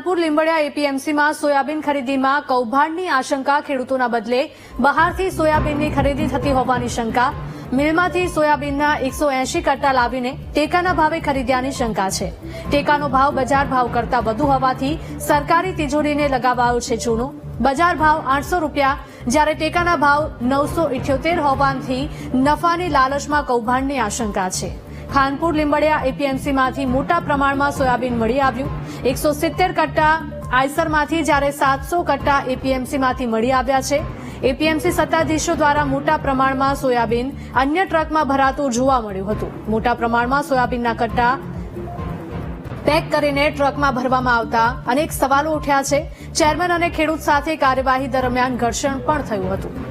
Khanpur Limbdiya એપીએમસીમાં soybean ખરીદીમાં કૌભાંડની આશંકા ખેડૂતોના બદલે બહારથી સોયાબીનની ખરીદી થતી હોવાની શંકા. મિલમાંથી સોયાબીનના એકસો એંશી કટ્ટા લાવીને ટેકાના ભાવે ખરીદ્યાની શંકા છે. ટેકાનો ભાવ બજાર ભાવ કરતાં વધુ હોવાથી સરકારી તિજોરીને લગાવાયો છે ચૂનો. બજાર ભાવ આઠસો રૂપિયા, જ્યારે ટેકાના ભાવ નવસો ઇઠ્યોતેર હોવાથી નફાની લાલચમાં કૌભાંડની આશંકા છે. ખાનપુર, લીંબડિયા એપીએમસીમાંથી મોટા પ્રમાણમાં સોયાબીન મળી આવ્યું. એકસો સિત્તેર કટ્ટા આઈસરમાંથી જ્યારે સાતસો કટ્ટા એપીએમસીમાંથી મળી આવ્યા છે. એપીએમસી સત્તાધીશો દ્વારા મોટા પ્રમાણમાં સોયાબીન અન્ય ટ્રકમાં ભરાતું જોવા મળ્યું હતું. મોટા પ્રમાણમાં સોયાબીનના કટ્ટા પેક કરીને ટ્રકમાં ભરવામાં આવતા અનેક સવાલો ઉઠ્યા છે. ચેરમેન અને ખેડૂત સાથે કાર્યવાહી દરમિયાન ઘર્ષણ પણ થયું હતું.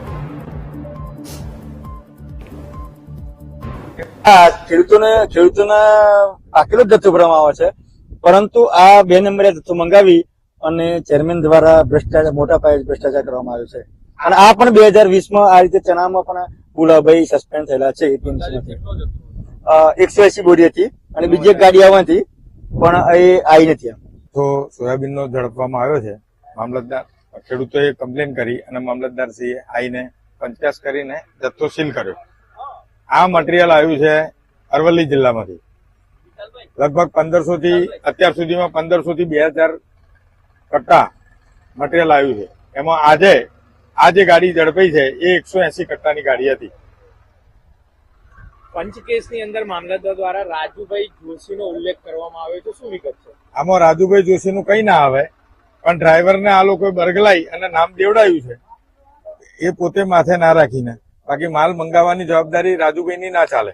આ ખેડૂતોને, ખેડૂતોના પાકેલો જથ્થો ભરવામાં આવે છે. પરંતુ આ બે નંબરે જથ્થો મંગાવી અને ચેરમેન દ્વારા ભ્રષ્ટાચાર, મોટા પાયે ભ્રષ્ટાચાર કરવામાં આવ્યો છે. અને આ પણ બે હજાર વીસમાં આ રીતે ચણામાં પણ ભૂલાભાઈ સસ્પેન્ડ થયેલા છે એકસો એસી બોરી હતી અને બીજી એક ગાડી આવવાથી પણ એ આવી નથી તો તો સોયાબીનનો ઝડપવામાં આવ્યો છે. મામલતદાર, ખેડૂતોએ કમ્પ્લેન કરી અને મામલતદારશ્રીએ આવીને પંચાસ કરીને જથ્થો સીલ કર્યો. આ મટીરિયલ આવ્યું છે અરવલ્લી જિલ્લામાંથી. લગભગ પંદરસો થી અત્યાર સુધીમાં પંદરસો થી બે હજાર કટ્ટા મટીરિયલ આવ્યું છે. એમાં આજે આ જે ગાડી ઝડપાઈ છે. એ એકસો એસી કટ્ટાની ગાડી હતી. પંચકેસની અંદર મામલતદાર દ્વારા રાજુભાઈ જોશીનો ઉલ્લેખ કરવામાં આવ્યો છે. શું વિગત છે? આમાં રાજુભાઈ જોશીનું કઈ ના આવે પણ ડ્રાઈવરને આ લોકોએ બરગલાઈ અને નામ દેવડાયું છે. એ પોતે માથે ના રાખીને બાકી માલ મંગાવવાની જવાબદારી રાજુભાઈની ના ચાલે.